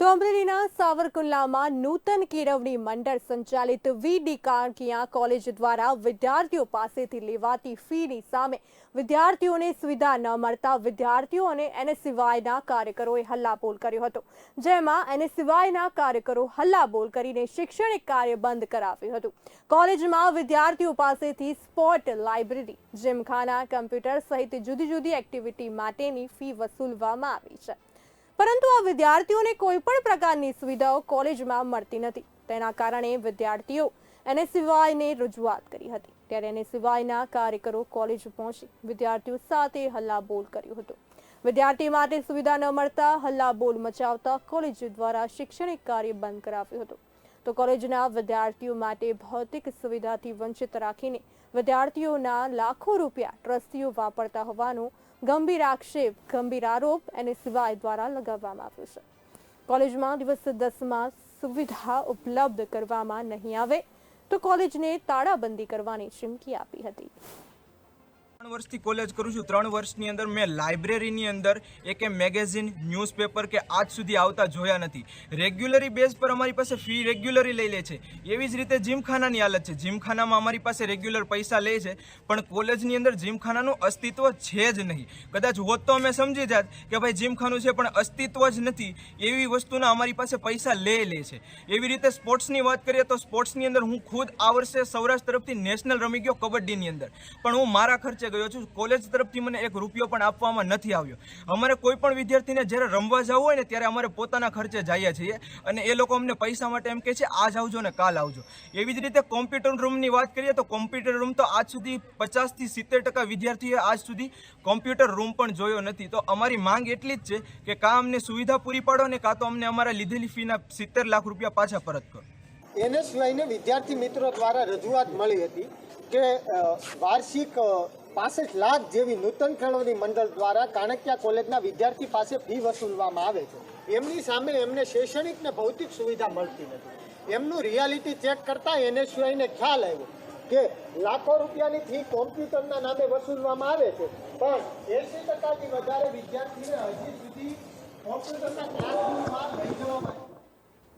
તો અમરેલીના સાવરકુંડલામાં નૂતન કેળવણી મંડળ સંચાલિત વી ડી કાણકિયા કોલેજ દ્વારા વિદ્યાર્થીઓ પાસેથી લેવાતી ફીની સામે વિદ્યાર્થીઓને સુવિધા ન મળતા વિદ્યાર્થીઓ અને એનએસસીવાયના કાર્યકરોએ હલ્લાબોલ કર્યો હતો જેમાં એનએસસીવાયના કાર્યકરો હલ્લાબોલ કરીને શૈક્ષણિક કાર્ય બંધ કરાવ્યું હતું કોલેજમાં વિદ્યાર્થીઓ પાસેથી સ્પોર્ટ લાઇબ્રેરી જીમખાના કમ્પ્યુટર સહિત જુદી જુદી એક્ટિવિટી માટેની ફી વસૂલવામાં આવી છે પરંતુ આ વિદ્યાર્થીઓને કોઈ પણ પ્રકારની સુવિધાઓ કોલેજમાં મળતી નથી. તેના કારણે વિદ્યાર્થીઓ એનએસસીવાયને રજૂઆત કરી હતી. ત્યારે એનએસસીવાયના કાર્યકરો કોલેજ પહોંચી વિદ્યાર્થીઓ સાથે હલ્લાબોલ કર્યો હતો. વિદ્યાર્થી માટે સુવિધા ન મળતા હલ્લાબોલ મચાવતા કોલેજ દ્વારા શૈક્ષણિક કાર્ય બંધ કરાવ્યું હતું. તો કોલેજના વિદ્યાર્થીઓ માટે ભૌતિક સુવિધાથી વંચિત રાખીને વિદ્યાર્થીઓના લાખો રૂપિયા ટ્રસ્ટીઓ વાપરતા હોવાનો ગંભીર આક્ષેપ, ગંભીર આરોપ અને સિવાય દ્વારા લગાવવામાં આવ્યો છે. કોલેજમાં દિવસ દસમાં સુવિધા ઉપલબ્ધ કરવામાં નહીં આવે તો કોલેજને તાળાબંધી કરવાની ચીમકી આપી હતી. ત્રણ વર્ષથી કોલેજ કરું છું. ત્રણ વર્ષની અંદર મેં લાઇબ્રેરીની અંદર એક મેગેઝિન ન્યૂઝપેપર કે આજ સુધી આવતા જોયા નથી. રેગ્યુલરી બેઝ પર અમારી પાસે ફી રેગ્યુલરી લઈ લે છે. એવી જ રીતે જીમખાનાની હાલત છે. જીમખાનામાં અમારી પાસે રેગ્યુલર પૈસા લે છે, પણ કોલેજની અંદર જીમખાનાનું અસ્તિત્વ છે જ નહીં. કદાચ હોત તો અમે સમજી જાત કે ભાઈ જીમખાનું છે, પણ અસ્તિત્વ જ નથી. એવી વસ્તુના અમારી પાસે પૈસા લે લે છે. એવી રીતે સ્પોર્ટ્સની વાત કરીએ તો સ્પોર્ટ્સની અંદર હું ખુદ આ વર્ષે સૌરાષ્ટ્ર તરફથી નેશનલ રમી ગયો કબડ્ડીની અંદર. પણ હું મારા ખર્ચે ગયો છું, કોલેજ તરફથી મને એક રૂપિયો પણ આપવામાં નથી આવ્યો. અમારે કોઈ પણ વિદ્યાર્થીને જ્યારે રમવા જવું હોય ને ત્યારે અમારે પોતાના ખર્ચે જઈએ છીએ અને એ લોકો અમને પૈસા માટે એમ કહે છે, આજ આવજો ને કાલ આવજો. એવી જ રીતે કોમ્પ્યુટર રૂમની વાત કરીએ તો કોમ્પ્યુટર રૂમ તો આજ સુધી પચાસથી સિત્તેર ટકા વિદ્યાર્થીઓએ આજ સુધી કોમ્પ્યુટર રૂમ પણ જોયો નથી. તો અમારી માંગ એટલી જ છે કે કાં અમને સુવિધા પૂરી પાડો ને કાં તો અમને અમારા લીધેલી ફીના સિત્તેર લાખ રૂપિયા પાછા પરત કરો. એનએસવાયને વિદ્યાર્થી મિત્રો દ્વારા રજૂઆત મળી હતી કે વાર્ષિક પાસઠ લાખ જેવી નૂતન કેળવણી મંડળ દ્વારા કાણક્યા કોલેજના વિદ્યાર્થી પાસે ફી વસૂલવામાં આવે છે. એમની સામે એમને શૈક્ષણિક ને ભૌતિક સુવિધા મળતી નથી. એમનું રિયાલિટી ચેક કરતા એનએસયુઆઈને ખ્યાલ આવ્યો કે લાખો રૂપિયાની ફી કોમ્પ્યુટરના નામે વસૂલવામાં આવે છે. પણ એસી ટકાથી વધારે વિદ્યાર્થીને હજી સુધી કોમ્પ્યુટરના ક્લાસરૂમમાં લઈ જવામાં